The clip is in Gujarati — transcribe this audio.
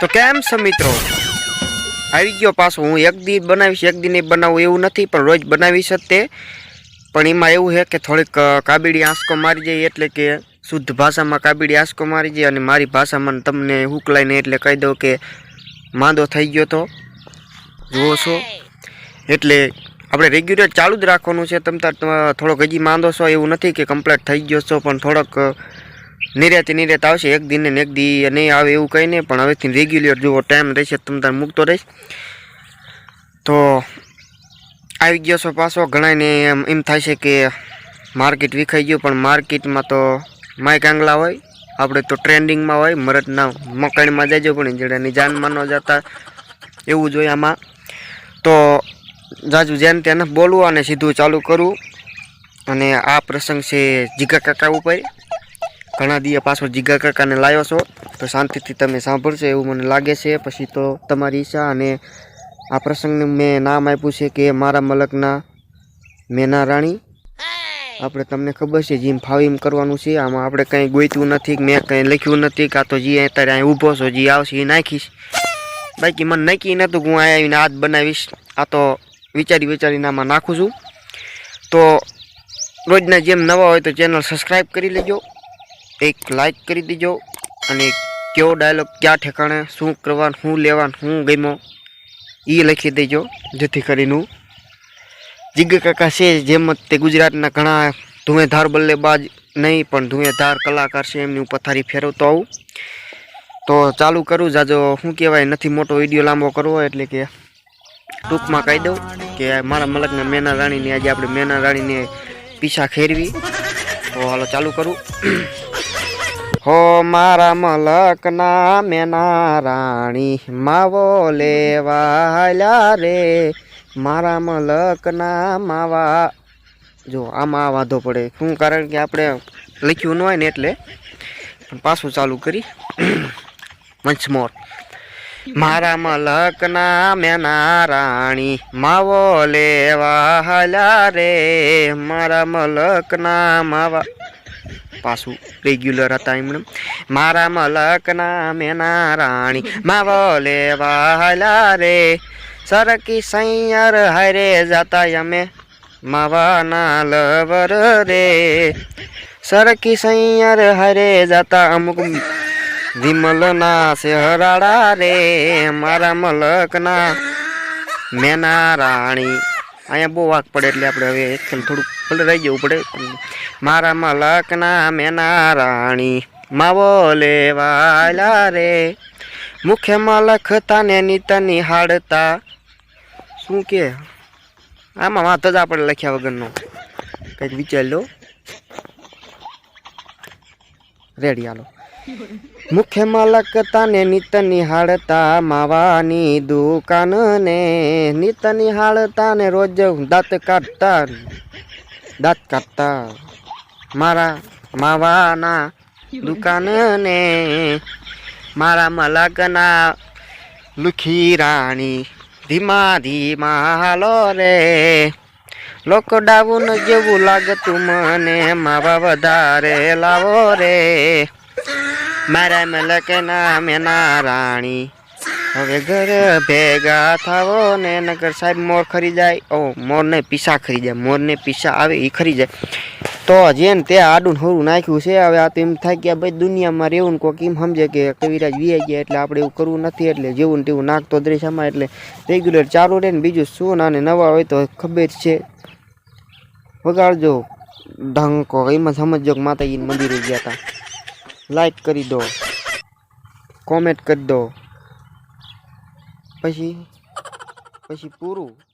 તો કેમ છો મિત્રો? આવી ગયો પાછો હું એક દી બનાવીશ, એક દી નહીં બનાવું એવું નથી, પણ રોજ બનાવીશ જ તે. પણ એમાં એવું છે કે થોડીક કાબીડી આંસકો મારી જાય, એટલે કે શુદ્ધ ભાષામાં કાબીડી આંસકો મારી જાય, અને મારી ભાષામાં તમને હુકલાઈને એટલે કહી દઉં કે માંદો થઈ ગયો તો. જુઓ છો. એટલે આપણે રેગ્યુલર ચાલુ જ રાખવાનું છે, તમ તાર થોડોક હજી માંદો છો, એવું નથી કે કમ્પ્લીટ થઈ ગયો છો, પણ થોડોક નિર્યાતે નિર્યાત આવશે. એક દિન ને એક દી નહીં આવે એવું કંઈ નહીં. પણ હવેથી રેગ્યુલર જુઓ ટાઈમ રહેશે તમે તારે મૂકતો રહીશ. તો આવી ગયો છો પાછો. ઘણાને એમ એમ થાય છે કે માર્કેટ વિખાઈ ગયું, પણ માર્કેટમાં તો માઇક આંગલા હોય. આપણે તો ટ્રેન્ડિંગમાં હોય. મરદના મકાઈમાં જજો, પણ જેડાની જાનમાં ન જતા એવું જોઈએ આમાં. તો જાજુ જેમ તેને બોલવું અને સીધું ચાલુ કરવું અને આ પ્રસંગ છે જીગા કાકા ઉપર. ઘણા દિવસ પાછો જીગા કાકાને લાવ્યો છો. તો શાંતિથી તમે સાંભળશો એવું મને લાગે છે. પછી તો તમારી ઈચ્છા અને આ પ્રસંગને મેં નામ આપ્યું છે કે મારા મલકના મેના રાણી. આપણે તમને ખબર છે, જેમ ફાવી કરવાનું છે. આમાં આપણે કંઈ ગોઈતું નથી, મેં કંઈ લખ્યું નથી, કાં તો જે અત્યારે અહીં ઊભો છો, જે આવશે એ નાખીશ. બાકી મને નાખી નહોતું હું અહીં આવીને હાથ બનાવીશ. આ તો વિચારી વિચારીને આમાં નાખું છું. તો રોજના જેમ નવા હોય તો ચેનલ સબસ્ક્રાઈબ કરી લેજો. એક લાઈક કરી દેજો અને કયો ડાયલોગ ક્યાં ઠેકાણે, શું કરવાનું, શું લેવાનું, શું ગમ્યો એ લખી દેજો, જેથી કરીને જીગા કાકા છે જેમ તે ગુજરાતના ઘણા ધુએધાર બલ્લેબાજ નહીં, પણ ધુંએધાર કલાકાર છે, એમની હું પથારી ફેરવતો આવું. તો ચાલુ કરું જાજો શું કહેવાય, નથી મોટો વીડિયો લાંબો કરવો એટલે કે ટૂંકમાં કહી દઉં કે મારા મલકના મેના રાણીને આજે આપણે મેના રાણીને પીછા ખેરવી. તો હાલો ચાલુ કરું. હો મારા મલકના મેના રાણી, માવો લેવાયલા રે. મારા મલકના માવા. જો, આમાં વાંધો પડે. શું? કારણ કે આપણે લખ્યું ન હોય ને એટલે. પાછું ચાલુ કરી. Once more. મારા મલકના મેના રાણી, માવો લેવા હાલ્યા રે. મારા મલકના માવા. પાછું રેગ્યુલર હતા એમણે. મારા મલકના મેના રાણી માવલે હાલ્યા રે. સરકી સૈયર હરે જતા અમે માવાના લવર રે. સરકી સૈયર હરે જતા અમુક વિમલના શેહરાડા રે. મારા મલકના મેના રાણી અહીંયા બહુ વાક પડે એટલે આપણે હવે એકદમ થોડુંક ભલે રહી જવું પડે. મારા મલકના મેના રાણી, માવો લેવાયલા રે. મુખ્ય મલખ તાને નીતની હાડતા શું કે? આમાં વાત જ આપણે લખ્યા વગરનો. કંઈક વિચાર લો. રેડી, હાલો. મુખ્ય મલક તાને નિત નિહાળતા માવાની દુકાન ને નિત નિહાળતા ને રોજ દાંત કાઢતા દાંત કાઢતા મારા માવાના દુકાન ને મારા મલકના લુખી રાણી ધીમા ધીમા હાલો રે. લોકો લોકડાઉન જેવું લાગતું મને, માવા વધારે લાવો રે. મારા મલકના મેના રાણી હવે ઘર ભેગા થાવો ને નગર સાહેબ મોર ખરી જાય ઓ, મોરને પીસા ખરી જાય મોરને પીસા આવે એ ખરી જાય તો જેને તે આડું હોરું નાખ્યું છે, હવે આ તો એમ થાય કે ભાઈ દુનિયામાં રહેવું ને કોઈક એમ સમજે કે કવિરાજ વી ગયા એટલે આપણે એવું કરવું નથી, એટલે જેવું ને તેવું નાખતો દ્રેશામાં એટલે રેગ્યુલર ચાલુ રહે ને બીજું શું, નાને નવા હોય તો ખબર છે. વગાડજો. ઢંકો. એમાં સમજજો કે માતાજીને મંદિરે ગયા હતા લાઈક કરી દો. કોમેન્ટ કરી દો. પછી પછી પૂરું.